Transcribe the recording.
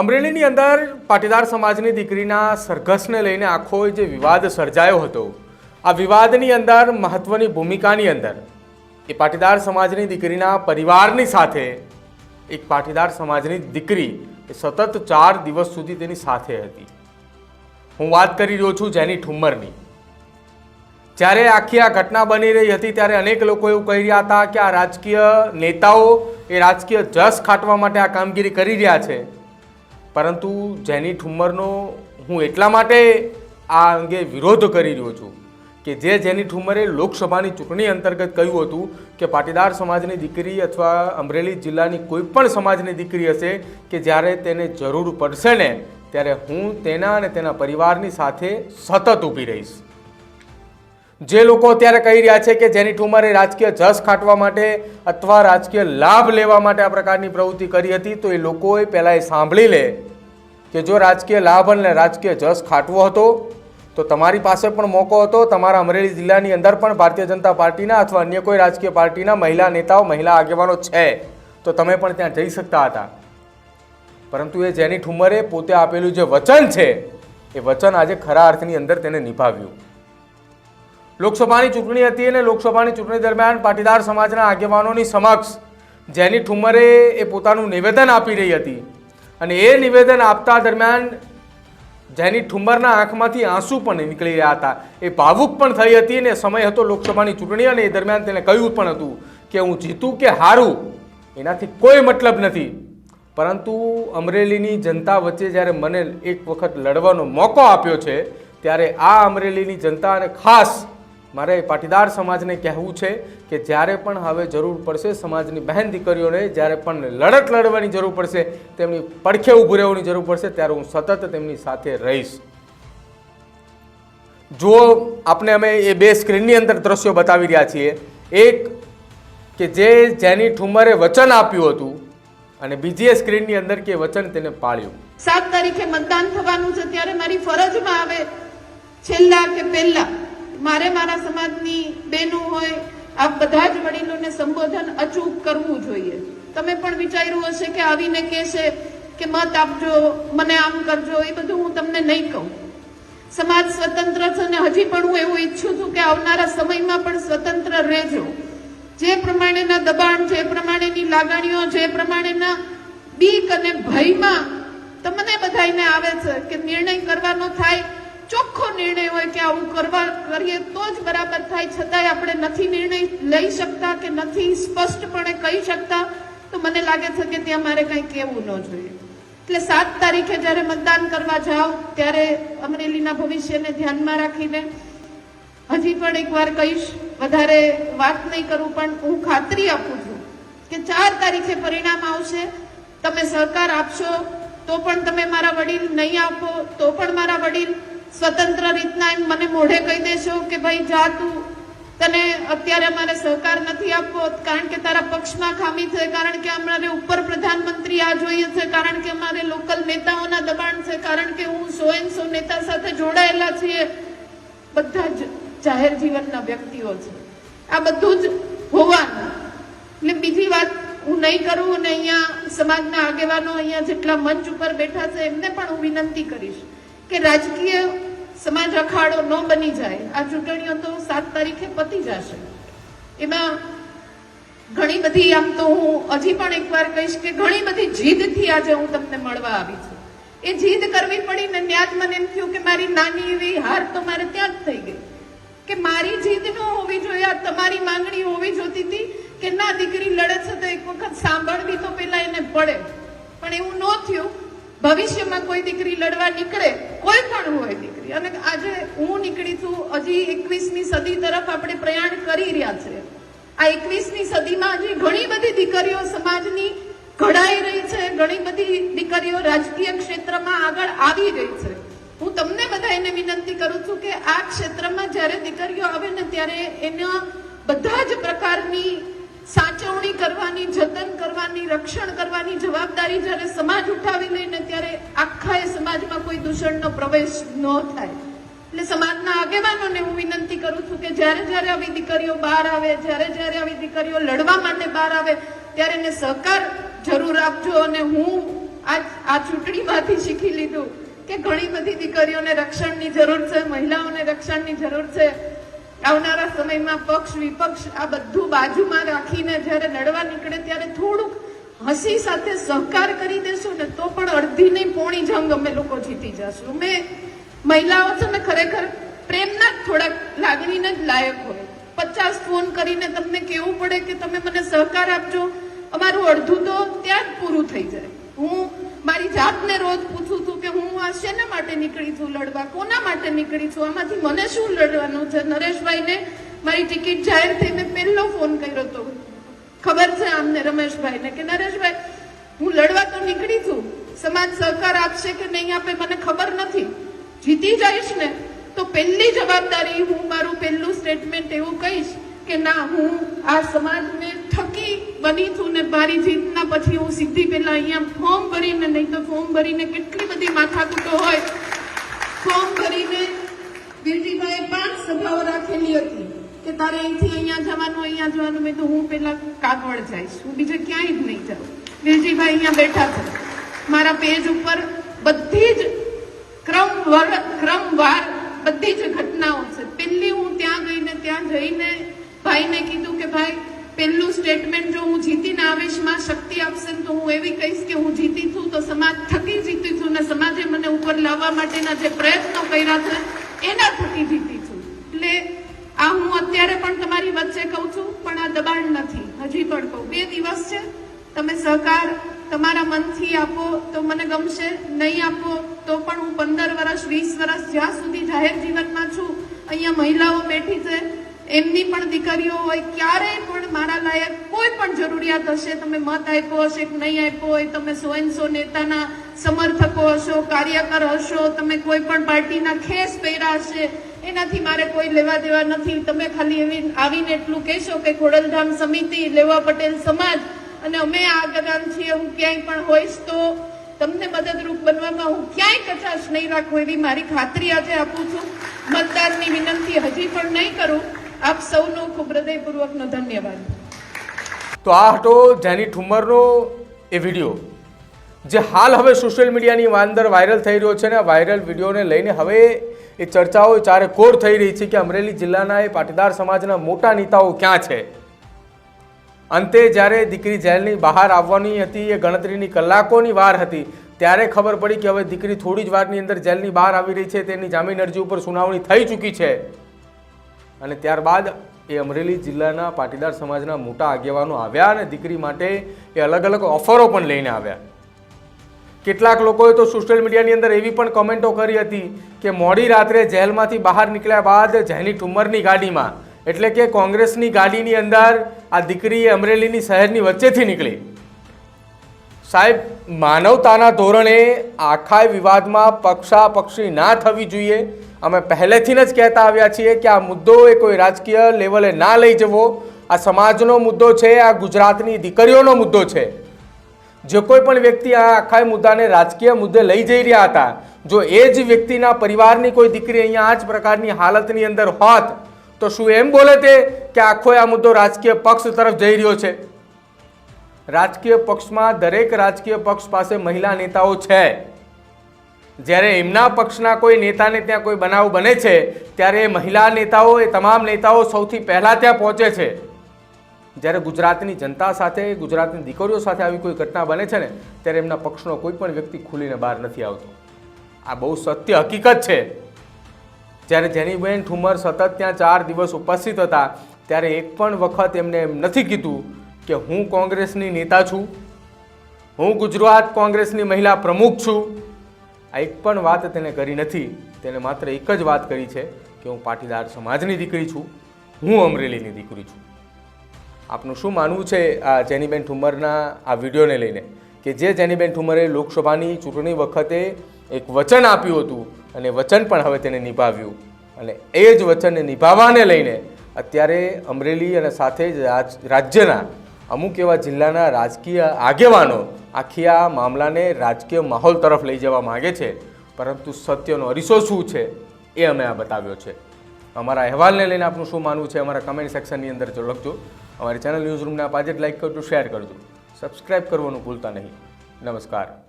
અમરેલીની અંદર પાટીદાર સમાજની દીકરીના સરઘસને લઈને આખો જે વિવાદ સર્જાયો હતો, આ વિવાદની અંદર મહત્વની ભૂમિકાની અંદર એ પાટીદાર સમાજની દીકરીના પરિવારની સાથે, એક પાટીદાર સમાજની દીકરી એ સતત ચાર દિવસ સુધી તેની સાથે હતી. હું વાત કરી રહ્યો છું જેની ઠુમ્મરની. જ્યારે આખી આ ઘટના બની રહી હતી, ત્યારે અનેક લોકો એવું કહી રહ્યા હતા કે આ રાજકીય નેતાઓ એ રાજકીય જસ ખાટવા માટે આ કામગીરી કરી રહ્યા છે. પરંતુ જેની ઠુમ્મરનો હું એટલા માટે આ અંગે વિરોધ કરી રહ્યો છું કે જે જેની ઠુમ્મરે લોકસભાની ચૂંટણી અંતર્ગત કહ્યું હતું કે પાટીદાર સમાજની દીકરી અથવા અમરેલી જિલ્લાની કોઈ પણ સમાજની દીકરી હશે કે જ્યારે તેને જરૂર પડશે ને, ત્યારે હું તેના અને તેના પરિવારની સાથે સતત ઊભી રહીશ. જે લોકો અત્યારે કહી રહ્યા છે કે જેની ઠુમરે રાજકીય જસ ખાટવા માટે અથવા રાજકીય લાભ લેવા માટે આ પ્રકારની પ્રવૃત્તિ કરી હતી, તો એ લોકોએ પહેલાં એ સાંભળી લે કે જો રાજકીય લાભ અને રાજકીય જસ ખાટવો હતો, તો તમારી પાસે પણ મોકો હતો. તમારા અમરેલી જિલ્લાની અંદર પણ ભારતીય જનતા પાર્ટીના અથવા અન્ય કોઈ રાજકીય પાર્ટીના મહિલા નેતાઓ, મહિલા આગેવાનો છે. તો તમે પણ ત્યાં જઈ શકતા હતા. પરંતુ એ જેની ઠુમરે પોતે આપેલું જે વચન છે, એ વચન આજે ખરા અર્થની અંદર તેને નિભાવ્યું. લોકસભાની ચૂંટણી હતી અને લોકસભાની ચૂંટણી દરમિયાન પાટીદાર સમાજના આગેવાનોની સમક્ષ જેની ઠુમ્મરે એ પોતાનું નિવેદન આપી રહી હતી. અને એ નિવેદન આપતા દરમિયાન જેની ઠુમરના આંખમાંથી આંસુ પણ નીકળી રહ્યા હતા. એ ભાવુક પણ થઈ હતી અને સમય હતો લોકસભાની ચૂંટણી અને એ દરમિયાન તેને કહ્યું પણ હતું કે હું જીતું કે હારું એનાથી કોઈ મતલબ નથી. પરંતુ અમરેલીની જનતા વચ્ચે જ્યારે મને એક વખત લડવાનો મોકો આપ્યો છે, ત્યારે આ અમરેલીની જનતા અને ખાસ મારે પાટીદાર સમાજને કહેવું છે કે જ્યારે પણ હવે જરૂર પડશે સમાજની બહેન દીકરીઓને, જ્યારે પણ લડત લડવાની જરૂર પડશે, તેમની પડખે ઊભું રહેવાની જરૂર પડશે, ત્યારે હું સતત તેમની સાથે રહીશ. જો આપણે અમે એ બે સ્ક્રીનની અંદર દ્રશ્યો બતાવી રહ્યા છીએ. એક, કે જે જેની ઠુમરે વચન આપ્યું હતું અને બીજી સ્ક્રીનની અંદર કે વચન તેને પાળ્યું. સાત તારીખે મતદાન થવાનું છે, ત્યારે મારી ફરજમાં આવે છેલ્લા કે પહેલા. મારે મારા સમાજની બહેનો હોય આ બધા જ વડીલોને સંબોધન અચૂક કરવું જોઈએ. તમે પણ વિચાર્યું હશે કે આવીને કહેશે કે, મત આપજો, મને આમ કરજો. એ બધું હું તમને નહીં કહું. સમાજ સ્વતંત્ર છે અને હજી પણ હું એવું ઈચ્છું છું કે આવનારા સમયમાં પણ સ્વતંત્ર રહેજો. જે પ્રમાણેના દબાણ, જે પ્રમાણેની લાગણીઓ, જે પ્રમાણેના બીક અને ભયમાં તમને બધાને આવે છે કે નિર્ણય કરવાનો થાય ચોખ્ખો નિર્ણય હોય કે આવું કરવા કરીએ તો જ બરાબર થાય. છતાંય આપણે નથી નિર્ણય લઈ શકતા કે નથી સ્પષ્ટપણે કહી શકતા. તો મને લાગે છે કે ત્યાં મારે કંઈ કહેવું ન જોઈએ. એટલે સાત તારીખે જ્યારે મતદાન કરવા જાઓ, ત્યારે અમરેલીના ભવિષ્યને ધ્યાનમાં રાખીને હજી પણ એકવાર કહીશ, વધારે વાત નહીં કરું, પણ હું ખાતરી આપું છું કે ચાર તારીખે પરિણામ આવશે. તમે સહકાર આપશો, તો પણ તમે મારા વડીલ નહીં આપો, તો પણ મારા વડીલ સ્વતંત્ર રીતના એમ મને મોઢે કહી દેશો કે ભાઈ, જા તું. તને અત્યારે અમારે સહકાર નથી આપવો, કારણ કે તારા પક્ષમાં ખામી છે, કારણ કે અમારે ઉપર પ્રધાનમંત્રી આ જોઈએ છે, કારણ કે અમારે લોકલ નેતાઓના દબાણ છે, કારણ કે હું સો એન સો નેતા સાથે જોડાયેલા છીએ. બધા જ જાહેર જીવનના વ્યક્તિઓ છે. આ બધું જ હોવાનું. એટલે બીજી વાત હું નહીં કરું અને અહીંયા સમાજના આગેવાનો અહીંયા જેટલા મંચ ઉપર બેઠા છે, એમને પણ હું વિનંતી કરીશ. કે રાજકીય સમાજ અખાડો ન બની જાય, આ ચૂંટણીઓ તો સાત તારીખે પતી જશે. એમાં ઘણી બધી, આમ તો હું હજી પણ એકવાર કહીશ કે ઘણી બધી જીદથી આજે હું તમને મળવા આવી છું. એ જીદ કરવી પડી ને ત્યાં જ મને એમ થયું કે મારી નાની એવી હાર તો મારે ત્યાં જ થઈ ગઈ. કે મારી જીદ ન હોવી જોઈએ, આ તમારી માંગણી હોવી જોતી હતી કે ના, દીકરી લડે છે તો એક વખત સાંભળવી તો પેલા એને પડે. પણ એવું ન થયું. ભવિષ્યમાં કોઈ દીકરી લડવા નીકળે, કોઈ પણ હોય દીકરી. અને આજે હું નીકળી છું, હજી એકવીસમી સદી તરફ આપણે પ્રયાણ કરી રહ્યા છે. આ એકવીસમી સદીમાં હજી ઘણી બધી દીકરીઓ સમાજની ઘડાઈ રહી છે, ઘણી બધી દીકરીઓ રાજકીય ક્ષેત્રમાં આગળ આવી રહી છે. હું તમને બધા એને વિનંતી કરું છું કે આ ક્ષેત્રમાં જ્યારે દીકરીઓ આવે ને ત્યારે એના બધા જ પ્રકારની સાચવણી કરવાની, જતન કરવાની, રક્ષણ કરવાની જવાબદારી જ્યારે સમાજ ઉઠાવી લઈને ત્યારે આખા એ સમાજમાં કોઈ દૂષણનો પ્રવેશ ન થાય. એટલે સમાજના આગેવાનોને હું વિનંતી કરું છું કે જ્યારે જ્યારે આવી દીકરીઓ બહાર આવે, જ્યારે જ્યારે આવી દીકરીઓ લડવા માટે બહાર આવે, ત્યારે એને સહકાર જરૂર આપજો અને હું આ આ ચૂંટણીમાંથી શીખી લીધું કે ઘણી બધી દીકરીઓને રક્ષણની જરૂર છે, મહિલાઓને રક્ષણની જરૂર છે. આવનારા સમયમાં પક્ષ વિપક્ષ આ બધું બાજુમાં રાખીને જ્યારે લડવા નીકળે ત્યારે થોડુંક હસી સાથે સહકાર કરી દેશું ને તો પણ અડધી નહીં, પોણી જંગ અમે લોકો જીતી જશું. અમે મહિલાઓ છે ખરેખર પ્રેમના જ થોડાક લાગણીને જ લાયક હોય. પચાસ ફોન કરીને તમને કેવું પડે કે તમે મને સહકાર આપજો. અમારું અડધું તો ત્યાં જ પૂરું થઈ જાય. હું મારી જાતને રોજ પૂછું છું કે હું આ શેના માટે નીકળી છું લડવા? કોના માટે નીકળી છું? આમાંથી મને શું લડવાનું છે? નરેશભાઈને મારી ટિકિટ જાહેર થઈ, મેં પહેલો ફોન કર્યો હતો ખબર છે આમને રમેશભાઈને કે નરેશભાઈ, હું લડવા તો નીકળી છું. સમાજ સહકાર આપશે કે નહીં આપે મને ખબર નથી. જીતી જઈશ ને તો પહેલી જવાબદારી હું મારું પહેલું સ્ટેટમેન્ટ એવું કહીશ કે ના, હું આ સમાજને થકી બની છું ને મારી જીતના પછી હું સીધી પહેલા અહીંયા ફોર્મ ભરીને, નહીં તો ફોર્મ ભરીને કેટલી બધી માથાકૂટો હોય. ફોર્મ ભરીને વીરજીભાઈએ પાંચ સભાઓ રાખેલી હતી. કે તારે અહીંથી અહીંયા જવાનું અહીંયા જવાનું? મેં તો હું પેલા કાગવડ જઈશ. હું બીજે ક્યાંય જ નહીં જાઉં. વીરજીભાઈ અહીંયા બેઠા છે. મારા પેજ ઉપર બધી જ ક્રમ ક્રમવાર બધી જ ઘટનાઓ છે. પહેલી હું ત્યાં ગઈને ત્યાં જઈને ભાઈને કીધું કે ભાઈ, પહેલું સ્ટેટમેન્ટ જો હું જીતીને આવેશમાં શક્તિ આપશે તો હું એવી કહીશ કે હું જીતી છું તો સમાજ થકી જીતી છું ને સમાજે મને ઉપર લાવવા માટેના જે પ્રયત્નો કર્યા છે, એના થકી જીતી છું. એટલે આ હું અત્યારે પણ તમારી વચ્ચે કહું છું, પણ આ દબાણ નથી. હજી પણ કહું. બે દિવસ છે. તમે સહકાર તમારા મનથી આપો તો મને ગમશે. નહીં આપો તો પણ હું પંદર વર્ષ વીસ વર્ષ જ્યાં સુધી જાહેર જીવનમાં છું, અહીંયા મહિલાઓ બેઠી છે. એમની પણ દીકરીઓ હોય, ક્યારેય પણ મારા લાયક કોઈ પણ જરૂરિયાત હશે, તમે મત આપ્યો હશે કે નહીં આપ્યો હોય, તમે સો એન નેતાના સમર્થકો હશો, કાર્યકર હશો, તમે કોઈ પણ પાર્ટીના ખેસ પહેર્યા હશે એનાથી મારે કોઈ લેવા દેવા નથી. તમે ખાલી એવી આવીને એટલું કહેશો કે ખોડલધામ સમિતિ, લેવા પટેલ સમાજ અને અમે આગળ છીએ, હું ક્યાંય પણ હોઈશ તો તમને મદદરૂપ બનવામાં હું ક્યાંય કચાશ નહીં રાખું એવી મારી ખાતરી આજે આપું છું. મતદારની વિનંતી હજી પણ નહીં કરું. આપ સૌનો ખૂબ હૃદયપૂર્વકનો ધન્યવાદ. તો આ હતો જેની ઠુમરનો એ વીડિયો, જે હાલ હવે સોશિયલ મીડિયાની અંદર વાયરલ થઈ રહ્યો છે ને વાયરલ વિડીયોને લઈને હવે એ ચર્ચાઓ ચારે કોર થઈ રહી છે કે અમરેલી જિલ્લાના એ પાટીદાર સમાજના મોટા નેતાઓ ક્યાં છે? અંતે જ્યારે દીકરી જેલની બહાર આવવાની હતી, એ ગણતરીની કલાકોની વાર હતી, ત્યારે ખબર પડી કે હવે દીકરી થોડી જ વારની અંદર જેલની બહાર આવી રહી છે, તેની જામીન અરજી ઉપર સુનાવણી થઈ ચૂકી છે. અને ત્યારબાદ એ અમરેલી જિલ્લાના પાટીદાર સમાજના મોટા આગેવાનો આવ્યા અને દીકરી માટે એ અલગ અલગ ઓફરો પણ લઈને આવ્યા. કેટલાક લોકોએ તો સોશિયલ મીડિયાની અંદર એવી પણ કમેન્ટો કરી હતી કે મોડી રાત્રે જેલમાંથી બહાર નીકળ્યા બાદ જેની ઠુમ્મરની ગાડીમાં. એટલે કે કોંગ્રેસની ગાડીની અંદર આ દીકરી અમરેલીની શહેરની વચ્ચેથી નીકળી. સાહેબ, માનવતાના ધોરણે આખા વિવાદમાં પક્ષાપક્ષી ના થવી જોઈએ. અમે પહેલેથી જ કહેતા આવ્યા છીએ કે આ મુદ્દો એ કોઈ રાજકીય લેવલે ના લઈ જવો. આ સમાજનો મુદ્દો છે, આ ગુજરાતની દીકરીઓનો મુદ્દો છે. જે કોઈ પણ વ્યક્તિ આ આખા મુદ્દાને રાજકીય મુદ્દે લઈ જઈ રહ્યા હતા, જો એ જ વ્યક્તિના પરિવારની કોઈ દીકરી અહીંયા આ જ પ્રકારની હાલતની અંદર હોત, તો શું એમ બોલે તે કે આખો આ મુદ્દો રાજકીય પક્ષ તરફ જઈ રહ્યો છે? રાજકીય પક્ષમાં દરેક રાજકીય પક્ષ પાસે મહિલા નેતાઓ છે. જ્યારે એમના પક્ષના કોઈ નેતાને ત્યાં કોઈ બનાવ બને છે, ત્યારે એ મહિલા નેતાઓ, એ તમામ નેતાઓ સૌથી પહેલાં ત્યાં પહોંચે છે. જ્યારે ગુજરાતની જનતા સાથે, ગુજરાતની દીકરીઓ સાથે આવી કોઈ ઘટના બને છે ને, ત્યારે એમના પક્ષનો કોઈ પણ વ્યક્તિ ખુલીને બહાર નથી આવતો. આ બહુ સત્ય હકીકત છે. જ્યારે જેનીબેન ઠુમર સતત ત્યાં ચાર દિવસ ઉપસ્થિત હતા, ત્યારે એક પણ વખત એમને એમ નથી કીધું કે હું કોંગ્રેસની નેતા છું, હું ગુજરાત કોંગ્રેસની મહિલા પ્રમુખ છું. આ એક પણ વાત તેને કરી નથી. તેને માત્ર એક જ વાત કરી છે કે હું પાટીદાર સમાજની દીકરી છું, હું અમરેલીની દીકરી છું. આપનું શું માનવું છે આ જેનીબેન ઠુમરના આ વિડીયોને લઈને? કે જે જેનીબેન ઠુમરે લોકસભાની ચૂંટણી વખતે એક વચન આપ્યું હતું અને વચન પણ હવે તેને નિભાવ્યું. અને એ જ વચનને નિભાવવાને લઈને અત્યારે અમરેલી અને સાથે જ રાજ, રાજ્યના અમુક એવા જિલ્લાના રાજકીય આગેવાનો આખી આ મામલાને રાજકીય માહોલ તરફ લઈ જવા માગે છે. પરંતુ સત્યનો અરીસો શું છે એ અમે આ બતાવ્યો છે. અમારા અહેવાલને લઈને આપનું શું માનવું છે? અમારા કમેન્ટ સેક્શનની અંદર જો લખજો. અમારી ચેનલ ન્યૂઝ રૂમને આપ આજે જ કરજો શેર કરજો. સબસ્ક્રાઇબ કરવાનું ભૂલતા નહીં. નમસ્કાર.